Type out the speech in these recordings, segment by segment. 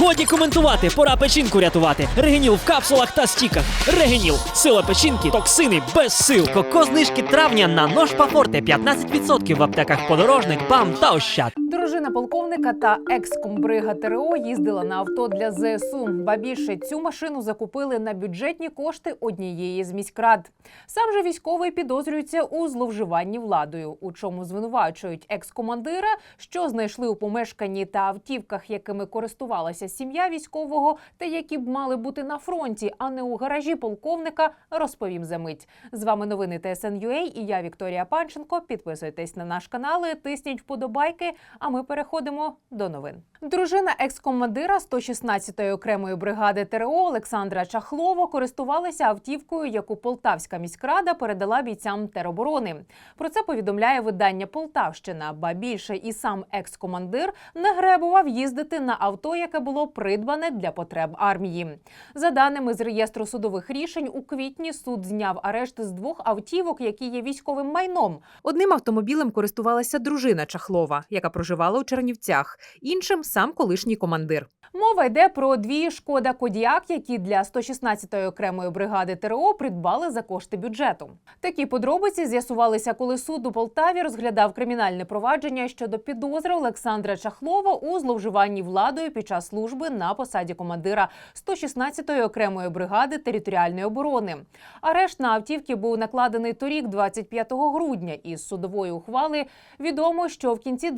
Годі коментувати, пора печінку рятувати. Регеніл в капсулах та стіках. Регеніл. Сила печінки, токсини без сил. Коко знижки травня на нож Пафорте 15% в аптеках подорожник, БАМ та Ощад. Дружина полковника та екс-комбрига ТРО їздила на авто для ЗСУ. Ба більше цю машину закупили на бюджетні кошти однієї з міськрад. Сам же військовий підозрюється у зловживанні владою, у чому звинувачують екс-командира, що знайшли у помешканні та автівках, якими користувалася сім'я військового, та які б мали бути на фронті, а не у гаражі полковника. Розповім за мить. З вами новини ТСН.UA і я Вікторія Панченко. Підписуйтесь на наш канал, тисніть вподобайки. А ми переходимо до новин. Дружина екс-командира 116-ї окремої бригади ТРО Олександра Чахлова користувалася автівкою, яку Полтавська міськрада передала бійцям тероборони. Про це повідомляє видання Полтавщина. Ба більше і сам екс-командир не гребував їздити на авто, яке було придбане для потреб армії. За даними з реєстру судових рішень, у квітні суд зняв арешт з двох автівок, які є військовим майном. Одним автомобілем користувалася дружина Чахлова, яка проживала у Чернівцях, іншим сам колишній командир. Мова йде про дві шкода Кодіак, які для 116-ї окремої бригади ТРО придбали за кошти бюджету. Такі подробиці з'ясувалися, коли суд у Полтаві розглядав кримінальне провадження щодо підозри Олександра Чахлова у зловживанні владою під час служби на посаді командира 116-ї окремої бригади територіальної оборони. Арешт на автівки був накладений торік, 25 грудня. Із судової ухвали відомо, що в кінці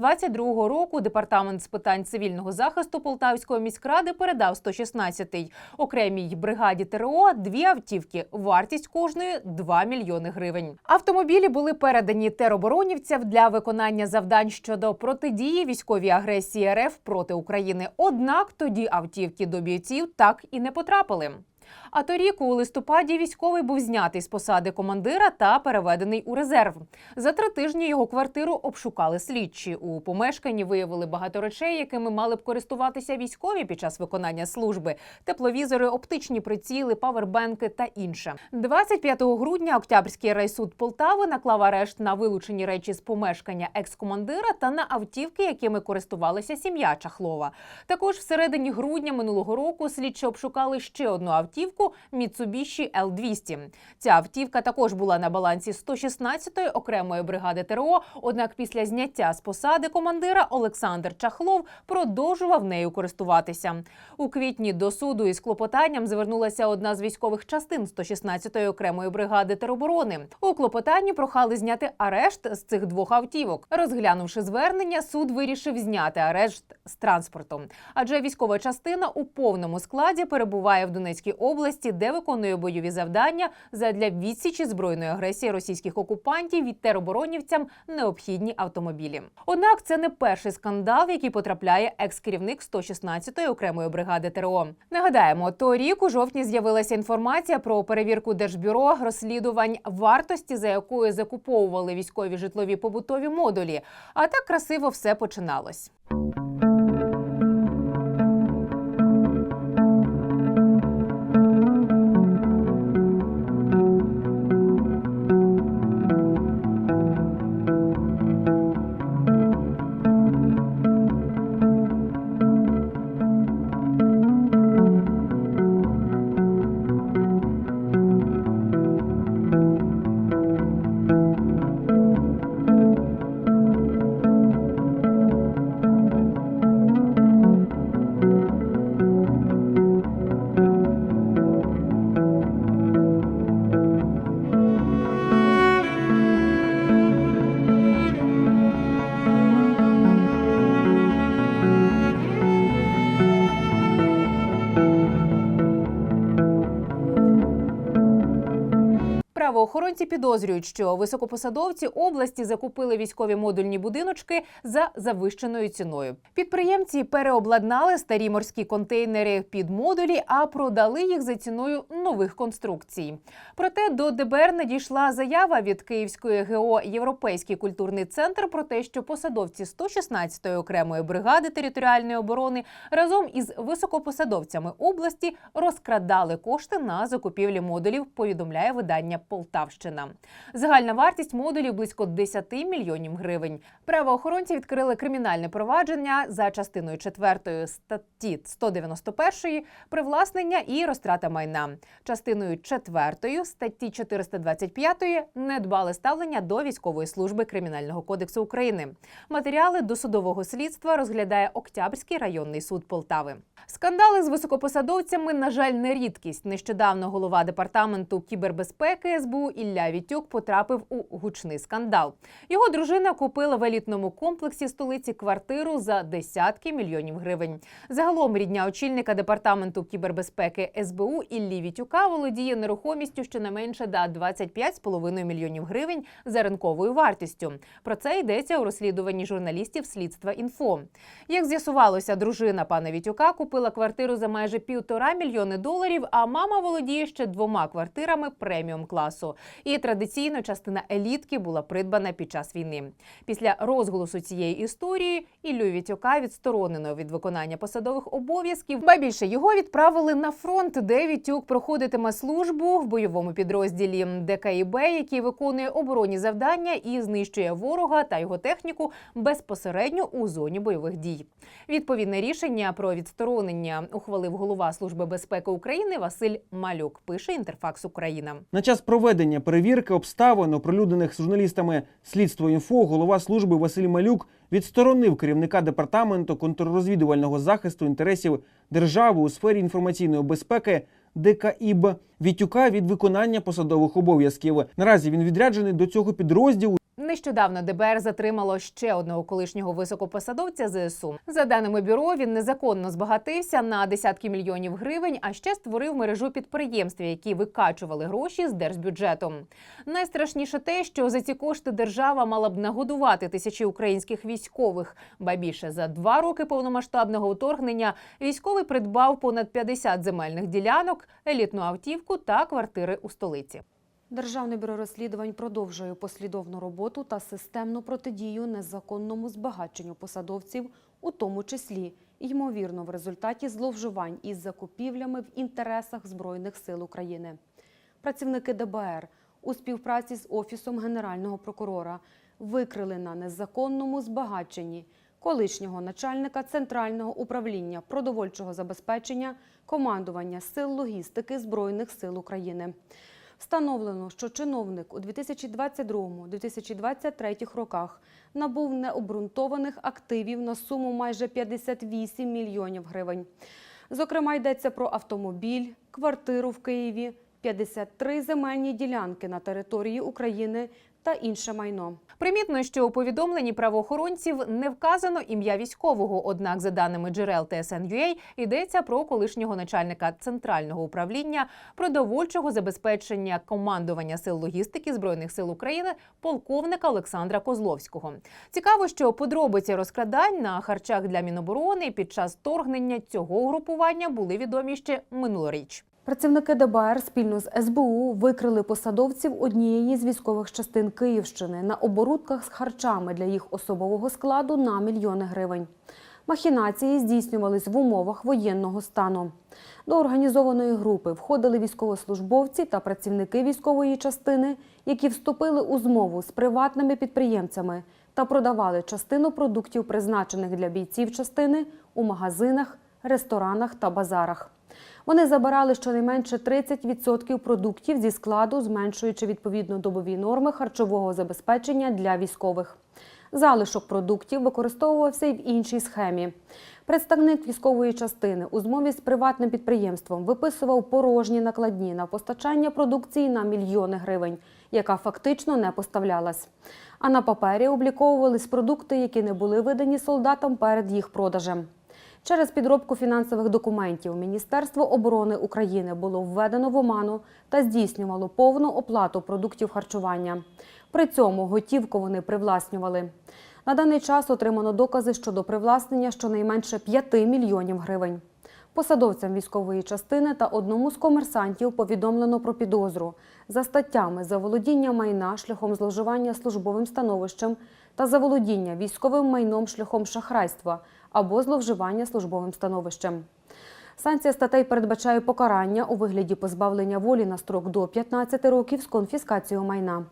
22-го року департамент з питань цивільного захисту Полтавської міськради передав 116-й окремій бригаді ТРО дві автівки. Вартість кожної 2 мільйони гривень. Автомобілі були передані тероборонівцям для виконання завдань щодо протидії військовій агресії РФ проти України. Однак тоді автівки до бійців так і не потрапили. А торік у листопаді військовий був знятий з посади командира та переведений у резерв. За три тижні його квартиру обшукали слідчі. У помешканні виявили багато речей, якими мали б користуватися військові під час виконання служби: тепловізори, оптичні приціли, павербенки та інше. 25 грудня Октябрський райсуд Полтави наклав арешт на вилучені речі з помешкання екс-командира та на автівки, якими користувалася сім'я Чахлова. Також всередині грудня минулого року слідчі обшукали ще одну автівку Mitsubishi L200. Ця автівка також була на балансі 116-ї окремої бригади ТРО. Однак після зняття з посади командира Олександр Чахлов продовжував нею користуватися. У квітні до суду із клопотанням звернулася одна з військових частин 116-ї окремої бригади тероборони. У клопотанні прохали зняти арешт з цих двох автівок. Розглянувши звернення, суд вирішив зняти арешт з транспорту, адже військова частина у повному складі перебуває в Донецькій області, де виконує бойові завдання задля відсічі збройної агресії російських окупантів від тероборонівцям необхідні автомобілі. Однак це не перший скандал, який потрапляє екс-керівник 116-ї окремої бригади ТРО. Нагадаємо, торік у жовтні з'явилася інформація про перевірку держбюро розслідувань вартості, за якою закуповували військові житлові побутові модулі. А так красиво все починалось. Правоохоронці підозрюють, що високопосадовці області закупили військові модульні будиночки за завищеною ціною. Підприємці переобладнали старі морські контейнери під модулі, а продали їх за ціною нових конструкцій. Проте до ДБР надійшла заява від Київської ГО Європейський культурний центр про те, що посадовці 116-ї окремої бригади територіальної оборони разом із високопосадовцями області розкрадали кошти на закупівлі модулів. Повідомляє видання Полтава. Полтавщина. Загальна вартість модулів близько 10 мільйонів гривень. Правоохоронці відкрили кримінальне провадження за частиною 4 статті 191 привласнення і розтрата майна, частиною 4 статті 425 недбале ставлення до військової служби Кримінального кодексу України. Матеріали досудового слідства розглядає Октябрьський районний суд Полтави. Скандали з високопосадовцями, на жаль, не рідкість. Нещодавно голова департаменту кібербезпеки СБУ Ілля Вітюк потрапив у гучний скандал. Його дружина купила в елітному комплексі столиці квартиру за десятки мільйонів гривень. Загалом рідня очільника департаменту кібербезпеки СБУ Іллі Вітюка володіє нерухомістю щонайменше до 25,5 мільйонів гривень за ринковою вартістю. Про це йдеться у розслідуванні журналістів слідства інфо. Як з'ясувалося, дружина пана Вітюка купила квартиру за майже півтора мільйони доларів, а мама володіє ще двома квартирами преміум класу. І традиційно частина елітки була придбана під час війни. Після розголосу цієї історії Іллю Вітюка відсторонено від виконання посадових обов'язків. Ба більше його відправили на фронт, де Вітюк проходитиме службу в бойовому підрозділі ДКІБ, який виконує оборонні завдання і знищує ворога та його техніку безпосередньо у зоні бойових дій. Відповідне рішення про відсторонення ухвалив голова Служби безпеки України Василь Малюк. Пише Інтерфакс Україна. На час проведення перевірки обставин, оприлюднених журналістами слідство інфо, голова служби Василь Малюк відсторонив керівника департаменту контррозвідувального захисту інтересів держави у сфері інформаційної безпеки ДКІБ Вітюка від виконання посадових обов'язків. Наразі він відряджений до цього підрозділу. Нещодавно ДБР затримало ще одного колишнього високопосадовця ЗСУ. За даними бюро, він незаконно збагатився на десятки мільйонів гривень, а ще створив мережу підприємств, які викачували гроші з держбюджету. Найстрашніше те, що за ці кошти держава мала б нагодувати тисячі українських військових. Ба більше за два роки повномасштабного вторгнення військовий придбав понад 50 земельних ділянок, елітну автівку та квартири у столиці. Державне бюро розслідувань продовжує послідовну роботу та системну протидію незаконному збагаченню посадовців, у тому числі ймовірно в результаті зловживань із закупівлями в інтересах Збройних сил України. Працівники ДБР у співпраці з Офісом Генерального прокурора викрили на незаконному збагаченні колишнього начальника Центрального управління продовольчого забезпечення командування сил логістики Збройних сил України. Встановлено, що чиновник у 2022-2023 роках набув необґрунтованих активів на суму майже 58 мільйонів гривень. Зокрема, йдеться про автомобіль, квартиру в Києві, 53 земельні ділянки на території України та інше майно. Примітно, що у повідомленні правоохоронців не вказано ім'я військового. Однак, за даними джерел TSN.ua, йдеться про колишнього начальника центрального управління продовольчого забезпечення командування сил логістики збройних сил України полковника Олександра Козловського. Цікаво, що подробиці розкрадань на харчах для Міноборони під час вторгнення цього угрупування були відомі ще минулоріч. Працівники ДБР спільно з СБУ викрили посадовців однієї з військових частин Київщини на оборудках з харчами для їх особового складу на мільйони гривень. Махінації здійснювались в умовах воєнного стану. До організованої групи входили військовослужбовці та працівники військової частини, які вступили у змову з приватними підприємцями та продавали частину продуктів, призначених для бійців частини, у магазинах, ресторанах та базарах. Вони забирали щонайменше 30% продуктів зі складу, зменшуючи відповідно добові норми харчового забезпечення для військових. Залишок продуктів використовувався й в іншій схемі. Представник військової частини у змові з приватним підприємством виписував порожні накладні на постачання продукції на мільйони гривень, яка фактично не поставлялась. А на папері обліковувались продукти, які не були видані солдатам перед їх продажем. Через підробку фінансових документів Міністерство оборони України було введено в оману та здійснювало повну оплату продуктів харчування. При цьому готівку вони привласнювали. На даний час отримано докази щодо привласнення щонайменше 5 мільйонів гривень. Посадовцям військової частини та одному з комерсантів повідомлено про підозру за статтями заволодіння майна шляхом зловживання службовим становищем та заволодіння військовим майном шляхом шахрайства або зловживання службовим становищем. Санкція статей передбачає покарання у вигляді позбавлення волі на строк до 15 років з конфіскацією майна.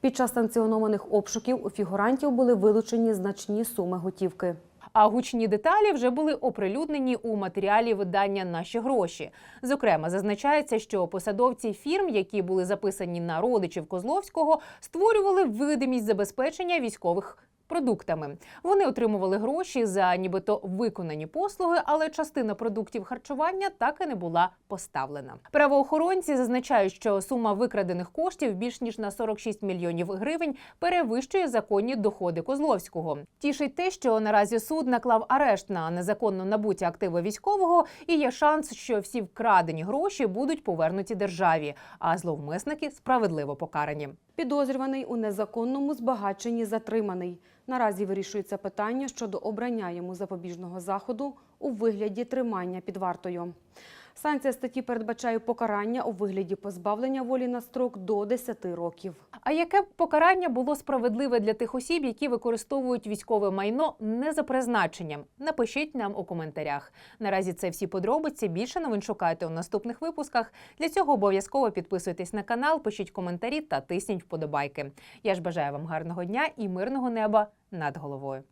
Під час санкціонованих обшуків у фігурантів були вилучені значні суми готівки. А гучні деталі вже були оприлюднені у матеріалі видання Наші гроші. Зокрема, зазначається, що посадовці фірм, які були записані на родичів Козловського, створювали видимість забезпечення військових. Продуктами вони отримували гроші за нібито виконані послуги, але частина продуктів харчування так і не була поставлена. Правоохоронці зазначають, що сума викрадених коштів більш ніж на 46 мільйонів гривень перевищує законні доходи Козловського. Тішить те, що наразі суд наклав арешт на незаконно набуті активи військового, і є шанс, що всі вкрадені гроші будуть повернуті державі, а зловмисники справедливо покарані. Підозрюваний у незаконному збагаченні затриманий. Наразі вирішується питання щодо обрання йому запобіжного заходу у вигляді тримання під вартою. Санкція статті передбачає покарання у вигляді позбавлення волі на строк до 10 років. А яке покарання було справедливе для тих осіб, які використовують військове майно не за призначенням? Напишіть нам у коментарях. Наразі це всі подробиці. Більше новин шукайте у наступних випусках. Для цього обов'язково підписуйтесь на канал, пишіть коментарі та тисніть вподобайки. Я ж бажаю вам гарного дня і мирного неба над головою.